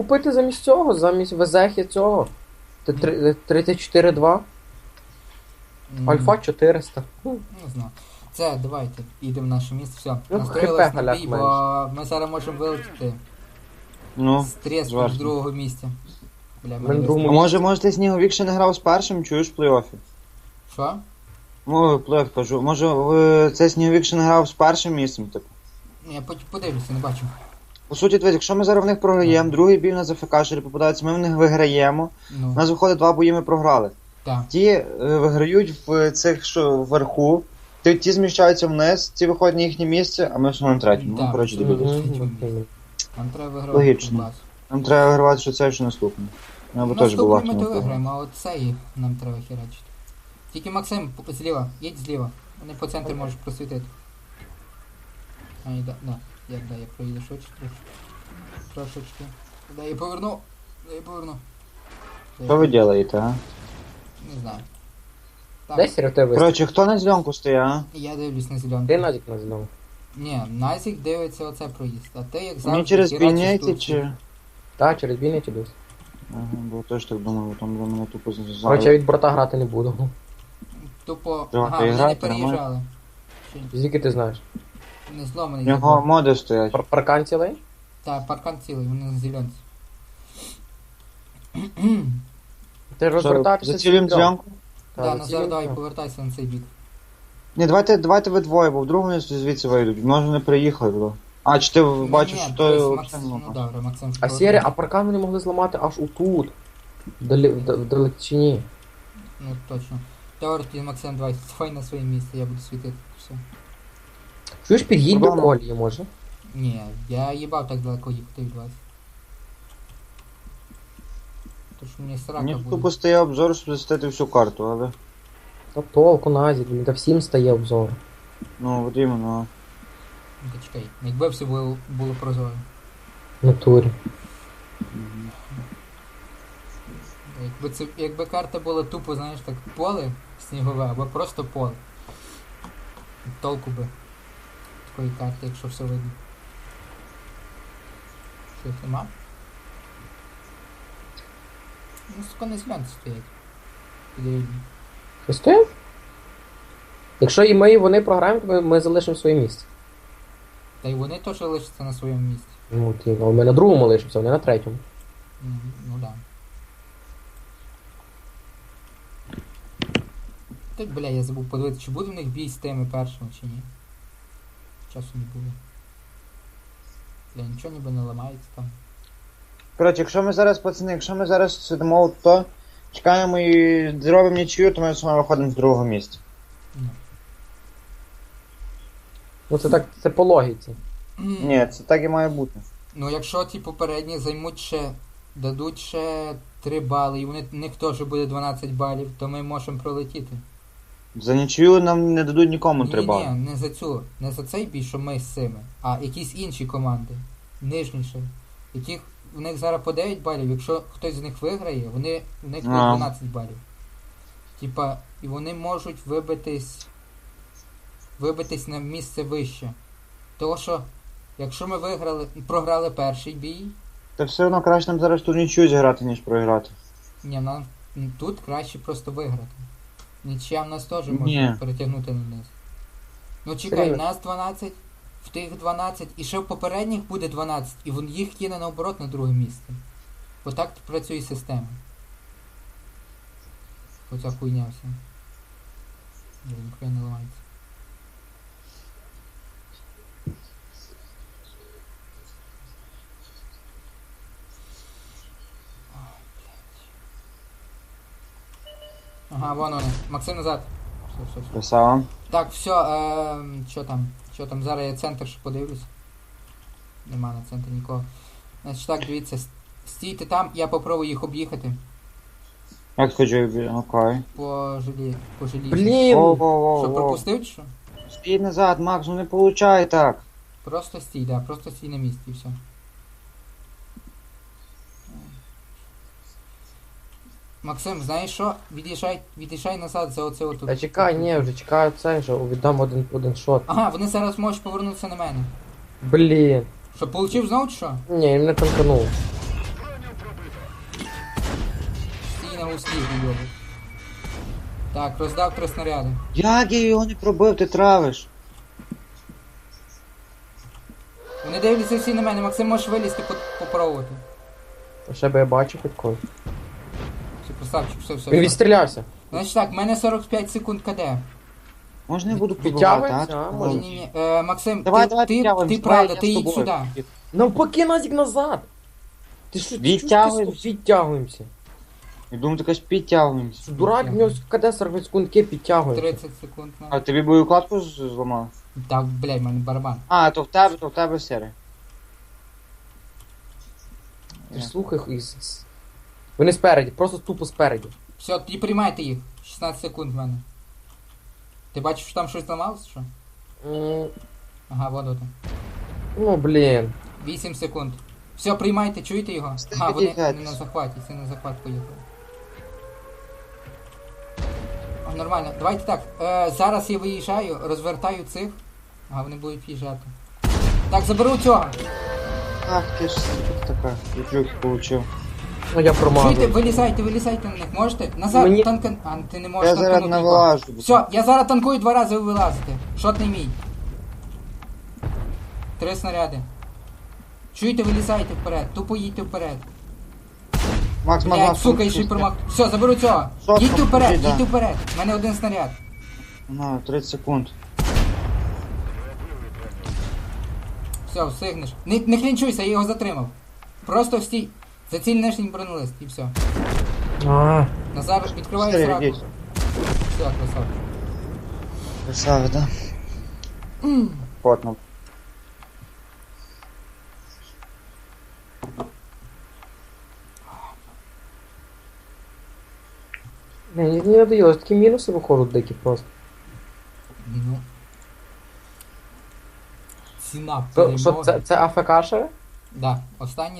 купити замість цього, замість Везехи цього. Т- три- 34.2, М, Альфа 400. Ну, Не знаю. Це, давайте, їдемо в наше місце, все. Ну, хп на галяк бій, бо ми зараз можемо вилетіти Ну. з треском з другого місця. Бля, Ми може, може ти сніговік ще не грав з першим, чуєш в плей-оффі? Що? Ну, плей-офф кажу. Може, ви- цей сніговік ще не грав з першим місцем, типу. Я потім подивлюся, не бачу. По суті, дивись, якщо ми зараз в них програємо, другий бій на АФК попадається, ми в них виграємо. Ну, У нас виходить два бої, ми програли. так. Ті е, виграють в цих, що вверху, ті, ті зміщаються вниз, ті виходять на їхнє місце, а ми все на третьому. Так, Ну, коротше, дебіли. Нам треба вигравати Логічно. Нам треба вигравати, що це, що наступне. Ну, або теж була Наступний ми то виграємо, а от цей нам треба херачити. Тільки Максим, п- зліва, їдь зліва. Вони по центру можуть просвітити. А, і да, да. Як да, я проїду швидше. Трошечки. Да, я поверну. Да, я поверну. Що ви робите, а? Не знаю. Так, Десь серед тебе. Коротше, хто на зеленку стоїть, а? я дивлюсь на зеленку. Ти Назік назвав. Ні, Назік дивиться оце проїзд. А ти як завжди. Мені через херачиш бійняйте тут. чи. Так, через бійний чи десь. Ага, бо теж так думав, там за мене тупо Коротше, я зазали. від брата грати не буду. Тупо. Ага, вони не переїжджали. Чи Звідки ти знаєш? Не зломаний. В нього забор. моди стоять. Пар- Паркан цілий? Так, паркан цілий, вони на зеленці. Ти розвертатися. Зацілюємо цілком. зеленку? Так, Да, Назар, зацілюємо. давай, повертайся на цей бік. Ні, давайте, давайте ви двоє, бо в другому звідси вийдуть. Може не приїхали туди. А, чи ти бачиш, Ні, що ні, то дивись, взагалі Макс- не Ну добре, Максим. А сірі, а паркан вони могли зламати аж отут. Вдалі, вда- вдалечині. Ну точно. Теорії Максим, давай, стой на своє місце, я буду світити. Все. Чуєш, під'їдь до Додому. колії, може? Ні, я їбав так далеко їхати від вас. Тож мені срака Мені буде. тупо стає обзор, щоб засвітити всю карту, але. Та толку Назік, він та всім стає обзор. Ну, от іменно. Ну, та чекай, якби все було, було прозоро. В натурі. Якби, це, якби карта була тупо, знаєш, так поле снігове, або просто поле. Толку би такої карти, якщо все видно. Щось нема? Ну, сука, не зглянці стоять. Підрівні. Що стоїть? Якщо і ми, і вони програємо, то ми, ми залишимо своє місце. Та й вони теж лишаться на своєму місці. Ну, ті, але ми на другому лишимося, вони на третьому. Ну, ну да. Так, бля, я забув подивитися, чи буде в них бій з тими першими, чи ні. Часу не буде. Бля, нічого ніби не ламається там. Коротше, якщо ми зараз, пацани, якщо ми зараз сидимо, то чекаємо і зробимо нічию, то ми з вами виходимо з другого місця. Ну. Ну це так, це по логіці. Ні, це так і має бути. Ну, якщо ті попередні займуть ще, дадуть ще 3 бали, і вони, в них теж буде 12 балів, то ми можемо пролетіти. За нічию нам не дадуть нікому ні, три ні, бали. не за цю, не за цей бій, що ми з цими, а якісь інші команди, нижніше, яких в них зараз по 9 балів, якщо хтось з них виграє, вони в них А. 12 балів. Типа, і вони можуть вибитись вибитись на місце вище. Тому що, якщо ми виграли, програли перший бій, Та все одно краще нам зараз тут нічию зіграти, ніж програти. ні, нам тут краще просто виграти. Нічия в нас теж може Ні. перетягнути на нас. Ну чекай, Серйозно? нас 12, в тих 12, і ще в попередніх буде 12, і вон їх кине наоборот на друге місце. Бо так працює система. Оця хуйня вся. Блін, ніхуя не ламається. Ага, вон вони. Максим назад. Все, все, все. Красава. Так, все, е, що там? Що там? Зараз я центр ще подивлюсь. Нема на центрі нікого. Значить так, дивіться, стійте там, я попробую їх об'їхати Як хочу, окей. по жилі. По жилі. Блін! Що, воу. пропустив чи що? Стій назад, Макс, ну не получай так. Просто стій, да, просто стій на місці і все. Максим, знаєш що? Від'їжджай, від'їжджай назад за оце отут. Та чекай, ні, вже чекаю це, що віддам один, один шот. Ага, вони зараз можуть повернутися на мене. Блін. Що, получив знову чи що? Ні, він мене танканув. услів уйобу. Так, роздав три снаряди. Як я його не пробив, ти травиш? Вони дивляться всі на мене, Максим можеш вилізти по- попробувати. Ще би я когось. Все, красавчик, все, все. Він все. відстрілявся. Значить так, в мене 45 секунд КД. Можна я буду пробувати, а, а? може? Ні, ні, ні. Е, Максим, Давай, ти, давай, ти, підтягуємось, ти давай, правда, я ти з їдь тобою. сюди. Навпаки, Назік назад. Ти що, ти Відтягуємось. чувствуєш, відтягуємося. Я думаю, ти кажеш підтягуємося. Що дурак, в нього КД 40 секундки підтягується. 30 секунд. на. А тобі бою кладку з- зламав? Так, блядь, в мене барабан. А, то в тебе, то в тебе сірий. Ти ж слухай їх. з- з- Вони спереді, просто тупо спереді. Все, тоді приймайте їх. 16 секунд в мене. Ти бачиш, що там щось зламалося, що? М, Ага, вот там. Ну, блін. 8 секунд. Все, приймайте, чуєте його? Ага, вони, вони на захваті, це на захват поїхали. О, нормально. Давайте так. Е, зараз я виїжджаю, розвертаю цих. Ага, вони будуть в'їжджати. Так, заберу цього. Ах, ти ж сука така, я получив. Ну я Чуєте, промазав. вилізайте, вилізайте на них. Можете? Назад, Мені- танка... А, ти не можеш Я зараз танканути не вилажу. Все, я зараз танкую два рази, ви вилазите. Шот не мій. Три снаряди. Чуєте, вилізайте вперед, тупо їдьте вперед. Макс, Макс, Блять, Макс, сука, Макс, ще й промах. Все, заберу цього. Що Їдьте вперед, Біда. їдьте вперед. У мене один снаряд. На, 30 секунд. Все, встигнеш. Не, не клінчуйся, я його затримав. Просто стій. Заціль нижній бронелист і все. А, Назар, відкриваю Чотири, сраку. йдіть. Все, красавчик. Красава, да? Потно. не, не, не надоело, такі мінуси виходять дикі просто. Ну. Ціна То, що перемоги. це, це АФК ще? Да, останні